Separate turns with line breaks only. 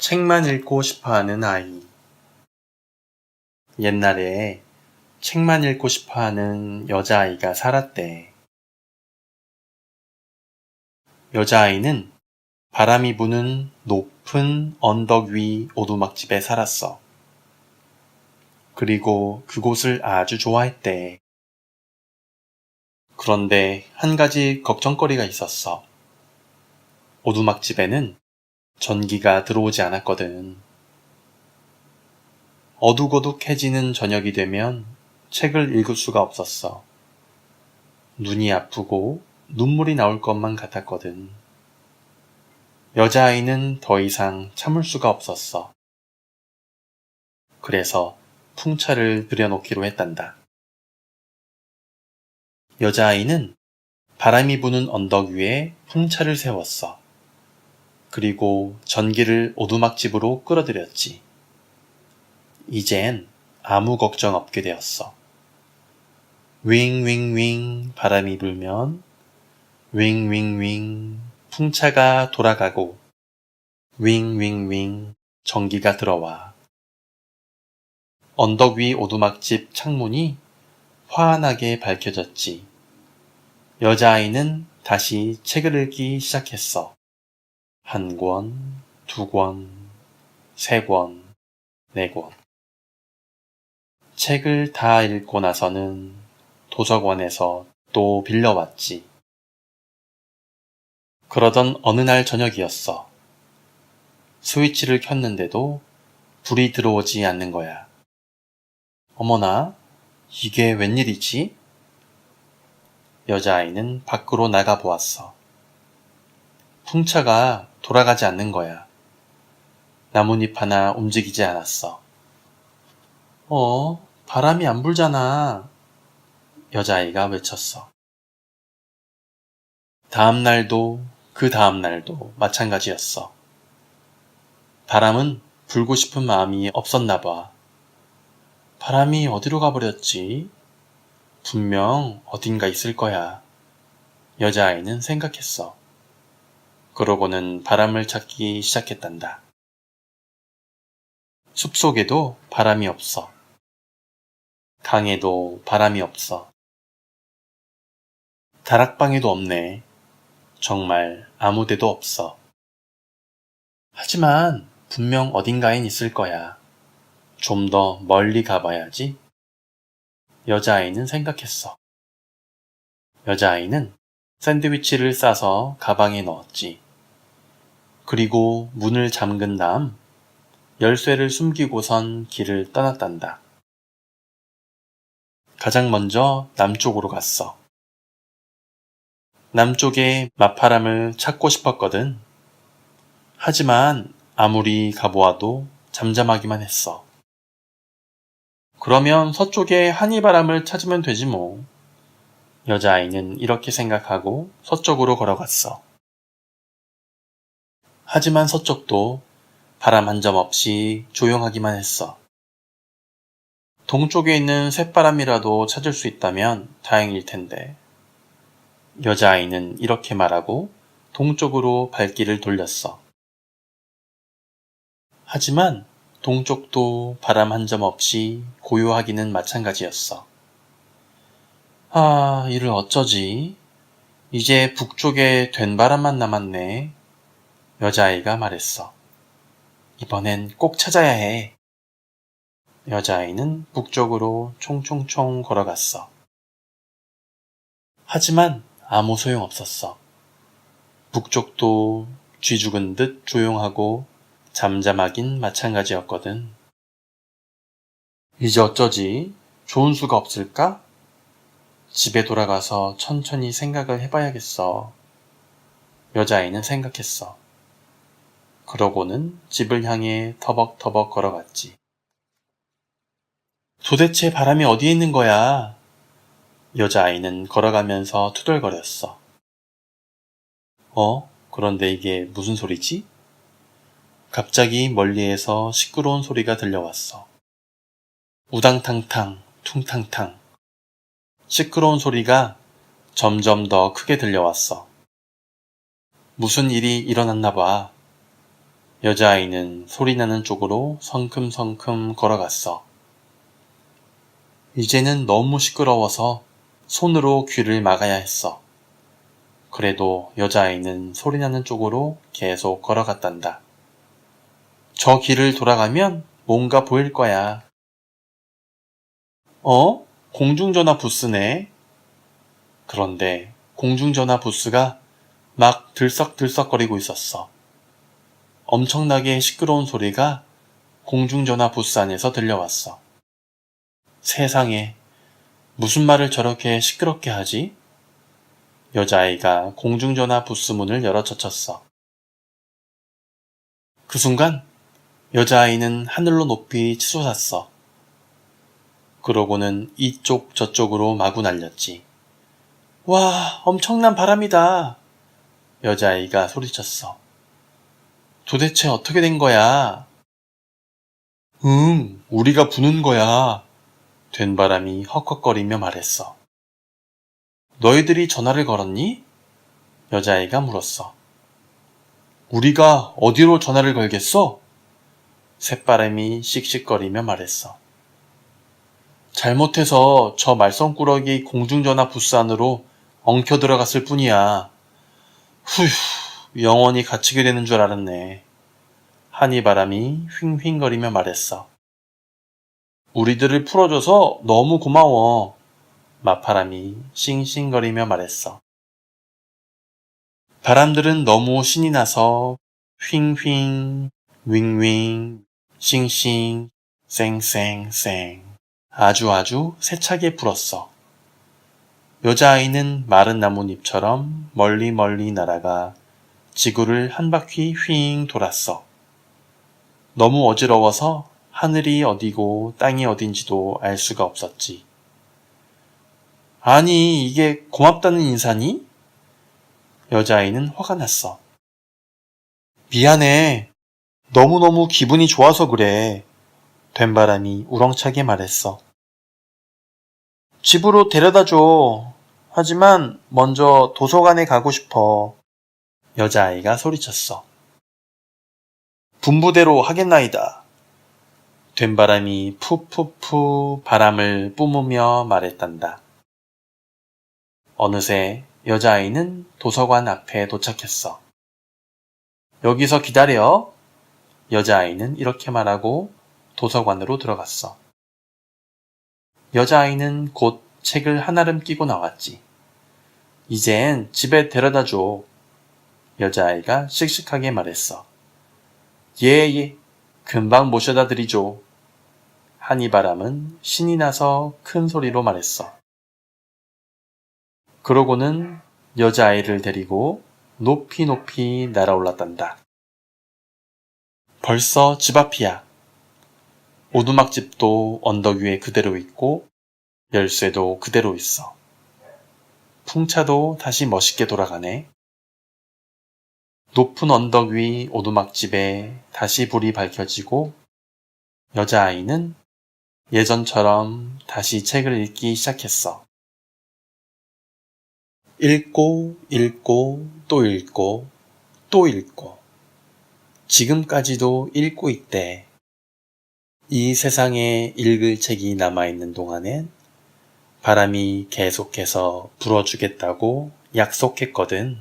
책만 읽고 싶어 하는 아이. 옛날에 책만 읽고 싶어 하는 여자아이가 살았대. 여자아이는 바람이 부는 높은 언덕 위 오두막집에 살았어. 그리고 그곳을 아주 좋아했대. 그런데 한 가지 걱정거리가 있었어. 오두막집에는 전기가 들어오지 않았거든. 어둑어둑해지는 저녁이 되면 책을 읽을 수가 없었어. 눈이 아프고 눈물이 나올 것만 같았거든. 여자아이는 더 이상 참을 수가 없었어. 그래서 풍차를 들여놓기로 했단다. 여자아이는 바람이 부는 언덕 위에 풍차를 세웠어. 그리고 전기를 오두막집으로 끌어들였지. 이젠 아무 걱정 없게 되었어. 윙윙윙 바람이 불면 윙윙윙 풍차가 돌아가고 윙윙윙 전기가 들어와. 언덕 위 오두막집 창문이 환하게 밝혀졌지. 여자아이는 다시 책을 읽기 시작했어. 한 권, 두 권, 세 권, 네 권. 책을 다 읽고 나서는 도서관에서 또 빌려왔지. 그러던 어느 날 저녁이었어. 스위치를 켰는데도 불이 들어오지 않는 거야. 어머나, 이게 웬일이지? 여자아이는 밖으로 나가 보았어. 풍차가 돌아가지 않는 거야. 나뭇잎 하나 움직이지 않았어. 어, 바람이 안 불잖아. 여자아이가 외쳤어. 다음 날도 그 다음 날도 마찬가지였어. 바람은 불고 싶은 마음이 없었나 봐. 바람이 어디로 가버렸지? 분명 어딘가 있을 거야. 여자아이는 생각했어. 그러고는 바람을 찾기 시작했단다. 숲속에도 바람이 없어. 강에도 바람이 없어. 다락방에도 없네. 정말 아무 데도 없어. 하지만 분명 어딘가엔 있을 거야. 좀 더 멀리 가봐야지. 여자아이는 생각했어. 여자아이는 샌드위치를 싸서 가방에 넣었지. 그리고 문을 잠근 다음 열쇠를 숨기고선 길을 떠났단다. 가장 먼저 남쪽으로 갔어. 남쪽에 마파람을 찾고 싶었거든. 하지만 아무리 가보아도 잠잠하기만 했어. 그러면 서쪽에 한이바람을 찾으면 되지 뭐. 여자아이는 이렇게 생각하고 서쪽으로 걸어갔어. 하지만 서쪽도 바람 한 점 없이 조용하기만 했어. 동쪽에 있는 쇳바람이라도 찾을 수 있다면 다행일 텐데. 여자아이는 이렇게 말하고 동쪽으로 발길을 돌렸어. 하지만 동쪽도 바람 한 점 없이 고요하기는 마찬가지였어. 아, 이를 어쩌지? 이제 북쪽에 된 바람만 남았네. 여자아이가 말했어. 이번엔 꼭 찾아야 해. 여자아이는 북쪽으로 총총총 걸어갔어. 하지만 아무 소용 없었어. 북쪽도 쥐 죽은 듯 조용하고 잠잠하긴 마찬가지였거든. 이제 어쩌지? 좋은 수가 없을까? 집에 돌아가서 천천히 생각을 해봐야겠어. 여자아이는 생각했어. 그러고는 집을 향해 터벅터벅 걸어갔지. 도대체 바람이 어디에 있는 거야? 여자아이는 걸어가면서 투덜거렸어. 어? 그런데 이게 무슨 소리지? 갑자기 멀리에서 시끄러운 소리가 들려왔어. 우당탕탕, 퉁탕탕. 시끄러운 소리가 점점 더 크게 들려왔어. 무슨 일이 일어났나 봐. 여자아이는 소리나는 쪽으로 성큼성큼 걸어갔어. 이제는 너무 시끄러워서 손으로 귀를 막아야 했어. 그래도 여자아이는 소리나는 쪽으로 계속 걸어갔단다. 저 길을 돌아가면 뭔가 보일 거야. 어? 공중전화 부스네. 그런데 공중전화 부스가 막 들썩들썩거리고 있었어. 엄청나게 시끄러운 소리가 공중전화 부스 안에서 들려왔어. 세상에, 무슨 말을 저렇게 시끄럽게 하지? 여자아이가 공중전화 부스 문을 열어젖혔어. 그 순간 여자아이는 하늘로 높이 치솟았어. 그러고는 이쪽 저쪽으로 마구 날렸지. 와, 엄청난 바람이다. 여자아이가 소리쳤어. 도대체 어떻게 된 거야? 응, 우리가 부는 거야. 된 바람이 헉헉거리며 말했어. 너희들이 전화를 걸었니? 여자아이가 물었어. 우리가 어디로 전화를 걸겠어? 새바람이 씩씩거리며 말했어. 잘못해서 저 말썽꾸러기 공중전화 부스 안으로 엉켜 들어갔을 뿐이야. 후휴, 영원히 갇히게 되는 줄 알았네. 한이 바람이 휑휑거리며 말했어. 우리들을 풀어줘서 너무 고마워. 마파람이 싱싱거리며 말했어. 바람들은 너무 신이 나서 휑휑, 윙윙, 싱싱, 쌩쌩쌩 아주 아주 세차게 불었어. 여자아이는 마른 나뭇잎처럼 멀리 멀리 날아가 지구를 한 바퀴 휘잉 돌았어. 너무 어지러워서 하늘이 어디고 땅이 어딘지도 알 수가 없었지. 아니, 이게 고맙다는 인사니? 여자아이는 화가 났어. 미안해. 너무너무 기분이 좋아서 그래. 된바람이 우렁차게 말했어. 집으로 데려다 줘. 하지만 먼저 도서관에 가고 싶어. 여자아이가 소리쳤어. 분부대로 하겠나이다. 된바람이 푸푸푸 바람을 뿜으며 말했단다. 어느새 여자아이는 도서관 앞에 도착했어. 여기서 기다려. 여자아이는 이렇게 말하고 도서관으로 들어갔어. 여자아이는 곧 책을 한아름 끼고 나왔지. 이젠 집에 데려다 줘. 여자아이가 씩씩하게 말했어. 예, 예. 금방 모셔다 드리죠. 한이바람은 신이 나서 큰 소리로 말했어. 그러고는 여자아이를 데리고 높이 높이 날아올랐단다. 벌써 집 앞이야. 오두막집도 언덕 위에 그대로 있고 열쇠도 그대로 있어. 풍차도 다시 멋있게 돌아가네. 높은 언덕 위 오두막집에 다시 불이 밝혀지고 여자아이는 예전처럼 다시 책을 읽기 시작했어. 읽고, 읽고, 또 읽고, 또 읽고. 지금까지도 읽고 있대. 이 세상에 읽을 책이 남아있는 동안엔 바람이 계속해서 불어주겠다고 약속했거든.